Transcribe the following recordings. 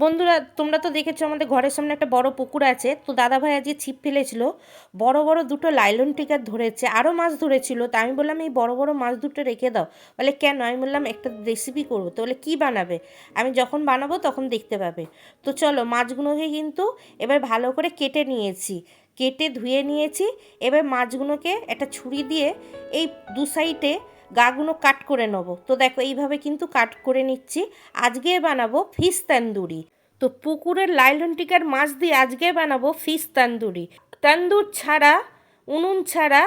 বন্ধুরা, তোমরা তো দেখেছ আমাদের ঘরের সামনে একটা বড় পুকুর আছে। তো দাদাভাই আজকে ছিপ ফেলেছিল। বড় বড় দুটো লাইলন টিকার ধরেছে। আরও মাছ ধরেছিল। তা আমি বললাম, এই বড় বড় মাছ দুটো রেখে দাও। বলে, কেন? আমি বললাম, একটা রেসিপি করব। তো বলে, কী বানাবে? আমি যখন বানাবো তখন দেখতে পাবে। তো চলো, মাছগুলোকে কিন্তু এবার ভালো করে কেটে নিয়েছি। কেটে ধুয়ে নিয়েছি। এবার মাছগুলোকে একটা ছুরি দিয়ে এই দু সাইডে গাগুলো কাট করে নেব। তো দেখো, এইভাবে কিন্তু কাট করে নিচ্ছি। আজকে বানাবো ফিশ তান্দুরি। তো পুকুরের লাইলন টিকার মাছ দিয়ে আজকে বানাবো ফিশ তান্দুরি। তান্দুর ছাড়া, উনুন ছাড়া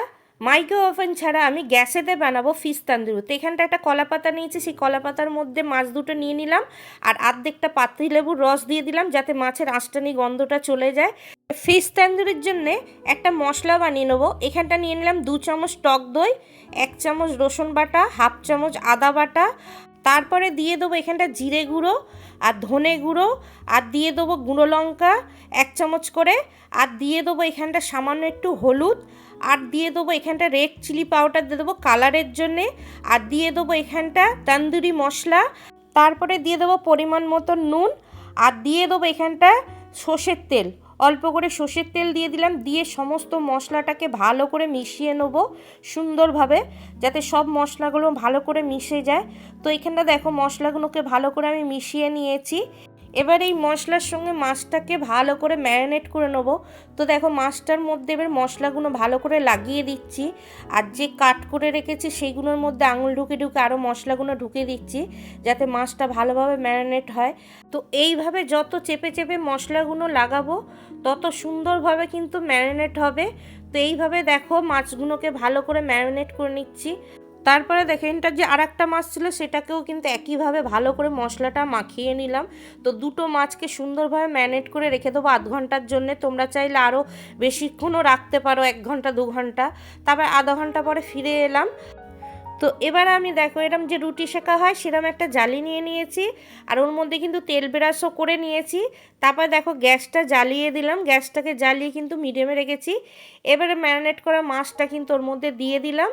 মাইক্রো ওভেন ছাড়া আমি গ্যাসেতে বানাবো ফিস তান্দুরি। তো এখানটা একটা কলা পাতা নিয়েছি, সেই কলা পাতার মধ্যে মাছ দুটো নিয়ে নিলাম আর আর্ধেকটা পাতি লেবুর রস দিয়ে দিলাম যাতে মাছের আঁশটানি গন্ধটা চলে যায়। ফিশ তান্দুরির জন্যে একটা মশলা বানিয়ে নেব। এখানটা নিয়ে নিলাম দু চামচ টক দই, এক চামচ রসুন বাটা, হাফ চামচ আদা বাটা তারপরে দিয়ে দেবো এখানটা জিরে গুঁড়ো আর ধনে গুঁড়ো, আর দিয়ে দেবো গুঁড়ো লঙ্কা এক চামচ করে, আর দিয়ে দেবো এখানটা সামান্য একটু হলুদ, আর দিয়ে দেবো এখানটা রেড চিলি পাউডার দিয়ে দেবো কালারের জন্যে, আর দিয়ে দেবো এখানটা তন্দুরি মশলা, তারপরে দিয়ে দেবো পরিমাণ মতো নুন, আর দিয়ে দেবো এখানটা সর্ষের তেল। অল্প করে সর্ষের তেল দিয়ে দিলাম, দিয়ে সমস্ত মশলাটাকে ভালো করে মিশিয়ে নেব সুন্দরভাবে, যাতে সব মশলাগুলো ভালো করে মিশে যায়। তো এখানটা দেখো মশলাগুলোকে ভালো করে আমি মিশিয়ে নিয়েছি। এবার এই মশলার সঙ্গে মাছটাকে ভালো করে ম্যারিনেট করে নেব। তো দেখো মাছটার মধ্যে এবার মশলাগুলো ভালো করে লাগিয়ে দিচ্ছি। আর যে কাট করে রেখেছি সেইগুলোর মধ্যে আঙুল ঢুকে ঢুকে আরও মশলাগুলো ঢুকে দিচ্ছি, যাতে মাছটা ভালোভাবে ম্যারিনেট হয়। তো এইভাবে যত চেপে চেপে মশলাগুলো লাগাবো, তত সুন্দরভাবে কিন্তু ম্যারিনেট হবে। তো এইভাবে দেখো মাছগুলোকে ভালো করে ম্যারিনেট করে নিচ্ছি। তারপরে দেখেন, এটা যে আর একটা মাছ ছিল, সেটাকেও কিন্তু একইভাবে ভালো করে মশলাটা মাখিয়ে নিলাম। তো দুটো মাছকে সুন্দরভাবে ম্যানেট করে রেখে দেবো আধ ঘণ্টার জন্য। তোমরা চাইলে আরও বেশিক্ষণও রাখতে পারো, এক ঘণ্টা, দু ঘণ্টা। তারপর আধা ঘণ্টা পরে ফিরে এলাম। তো এবার আমি দেখো, এরম যে রুটি শেখা হয় সেরকম একটা জালি নিয়ে নিয়েছি। আর ওর মধ্যে কিন্তু তেল বেরাসও করে নিয়েছি। তারপর দেখো, গ্যাসটা জ্বালিয়ে দিলাম। গ্যাসটাকে জ্বালিয়ে কিন্তু মিডিয়ামে রেখেছি। এবারে ম্যারিনেট করা মাছটা কিন্তু ওর মধ্যে দিয়ে দিলাম।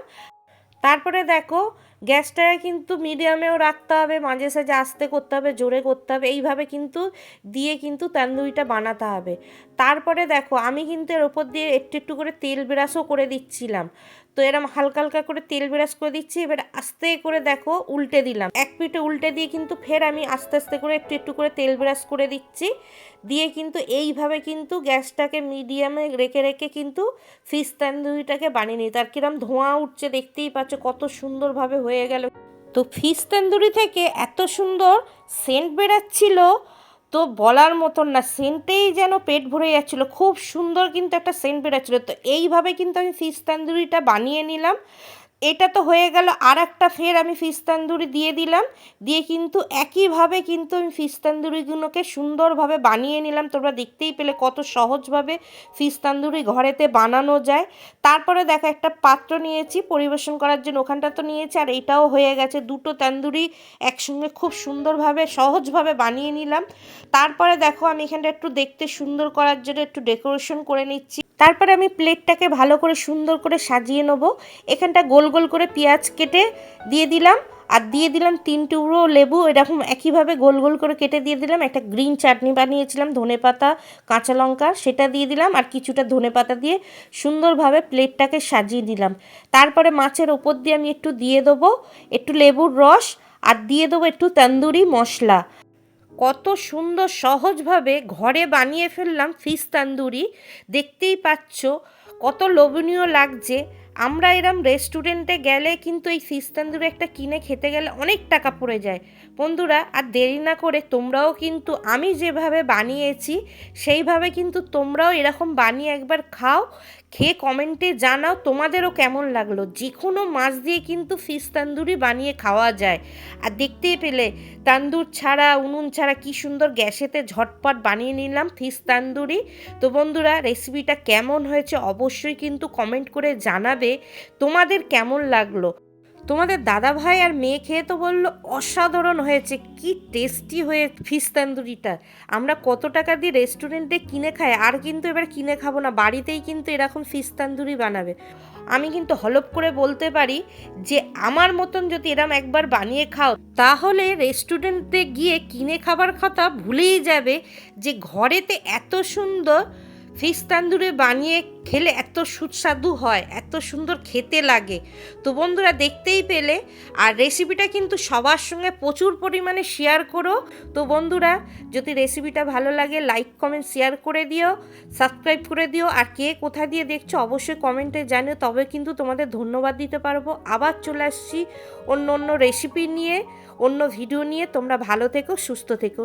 তারপরে দেখো গ্যাসটাকে কিন্তু মিডিয়ামেও রাখতে হবে, মাঝে সাঝে আস্তে করতে হবে, জোরে করতে হবে, এইভাবে কিন্তু দিয়ে কিন্তু তান্দুরিটা বানাতে হবে। তারপরে দেখো, আমি কিন্তু এর ওপর দিয়ে একটু একটু করে তেল ব্রাশও করে দিচ্ছিলাম। তো এরম হালকা হালকা করে তেল ব্রাশ করে দিচ্ছি। এবার আস্তে করে দেখো উল্টে দিলাম। এক পিঠে উল্টে দিয়ে কিন্তু ফের আমি আস্তে আস্তে করে একটু একটু করে তেল ব্রাশ করে দিচ্ছি। দিয়ে কিন্তু এইভাবে কিন্তু গ্যাসটাকে মিডিয়ামে রেখে রেখে কিন্তু ফিশ তান্দুরিটাকে বানিয়ে নিই। তার কিরম ধোঁয়া উঠছে, দেখতেই পাচ্ছ কত সুন্দরভাবে হয়ে গেল। তো ফিশ তান্দুরি থেকে এত সুন্দর সেন্ট বেরাচ্ছিল তো বলার মতন না, সেন্টেই যেন পেট ভরে যাচ্ছিল। খুব সুন্দর কিন্তু একটা সেন্ট বেরোচ্ছিলো। তো এইভাবে কিন্তু আমি ফিশ তান্দুরিটা বানিয়ে নিলাম। এটা তো হয়ে গেল আর একটা ফের আমি ফিশ তান্দুরি দিয়ে দিলাম। দিয়ে কিন্তু একইভাবে কিন্তু আমি ফিশ তান্দুরিগুলোকে সুন্দরভাবে বানিয়ে নিলাম। তোমরা দেখতেই পেলে কত সহজভাবে ফিশ তান্দুরি ঘরেতে বানানো যায়। তারপরে দেখো একটা পাত্র নিয়েছি, পরিবেশন করার জন্য ওখানটা তো নিয়েছি, আর এটাও হয়ে গেছে। দুটো তান্দুরি একসঙ্গে খুব সুন্দরভাবে, সহজভাবে বানিয়ে নিলাম। তারপরে দেখো আমি এখানটা একটু দেখতে সুন্দর করার জন্য একটু ডেকোরেশন করে নিচ্ছি। তারপরে আমি প্লেটটাকে ভালো করে সুন্দর করে সাজিয়ে নেব। এখানটা গোল গোল করে পেঁয়াজ কেটে দিয়ে দিলাম। আর দিয়ে দিলাম তিন টুকরো লেবু। এরকম একইভাবে গোল গোল করে কেটে দিয়ে দিলাম। একটা গ্রিন চাটনি বানিয়েছিলাম, ধনে পাতা, কাঁচা লঙ্কা, সেটা দিয়ে দিলাম। আর কিছুটা ধনে পাতা দিয়ে সুন্দরভাবে প্লেটটাকে সাজিয়ে দিলাম। তারপরে মাছের ওপর দিয়ে আমি একটু দিয়ে দেবো, একটু লেবুর রস, আর দিয়ে দেবো একটু তন্দুরি মশলা। কত সুন্দর সহজভাবে ঘরে বানিয়ে ফেললাম ফিশ তান্দুরি। দেখতেই পাচ্ছ কত লোভনীয় লাগছে। আমরা এরম রেস্টুরেন্টে গেলে কিন্তু এই ফিশ তান্দুরি একটা কিনে খেতে গেলে অনেক টাকা পড়ে যায়। বন্ধুরা, আর দেরি না করে তোমরাও কিন্তু আমি যেভাবে বানিয়েছি, সেইভাবে কিন্তু তোমরাও এরকম বানিয়ে একবার খাও, খেয়ে কমেন্টে জানাও তোমাদেরও কেমন লাগল। যে কোনো মাছ দিয়ে কিন্তু ফিশ তান্দুরি বানিয়ে খাওয়া যায়। আর দেখতেই পেলে, তান্দুর ছাড়া, উনুন ছাড়া কি সুন্দর গ্যাসেতে ঝটপট বানিয়ে নিলাম ফিশ তান্দুরি তো বন্ধুরা রেসিপিটা কেমন হয়েছে অবশ্যই কিন্তু কমেন্ট করে জানাবে। তোমাদের কেমন লাগল? তোমাদের দাদা ভাই আর মেয়ে খেয়ে তো বলল, অসাধারণ হয়েছে, কি টেস্টি হয়ে ফিশ তান্দুরিটা। আমরা কত টাকা দিয়ে রেস্টুরেন্টে কিনে খাই, আর কিন্তু এবার কিনে খাব না, বাড়িতেই কিন্তু এরকম ফিশ তান্দুরি বানাবে। আমি কিন্তু হলপ করে বলতে পারি যে, আমার মতন যদি এরম একবার বানিয়ে খাও, তাহলে রেস্টুরেন্টে গিয়ে কিনে খাবার কথা ভুলেই যাবে যে, ঘরেতে এত সুন্দর ফিশ তান্দুরে বানিয়ে খেলে এত সুস্বাদু হয়, এত সুন্দর খেতে লাগে। তো বন্ধুরা, দেখতেই পেলে। আর রেসিপিটা কিন্তু সবার সঙ্গে প্রচুর পরিমাণে শেয়ার করো। তো বন্ধুরা, যদি রেসিপিটা ভালো লাগে লাইক কমেন্ট শেয়ার করে দিও সাবস্ক্রাইব করে দিও। আর কে কোথা দিয়ে দেখছ, অবশ্যই কমেন্টে জানিও। তবে কিন্তু তোমাদের ধন্যবাদ দিতে পারব। আবার চলে আসছি অন্য অন্য রেসিপি নিয়ে, অন্য ভিডিও নিয়ে। তোমরা ভালো থেকো, সুস্থ থেকো।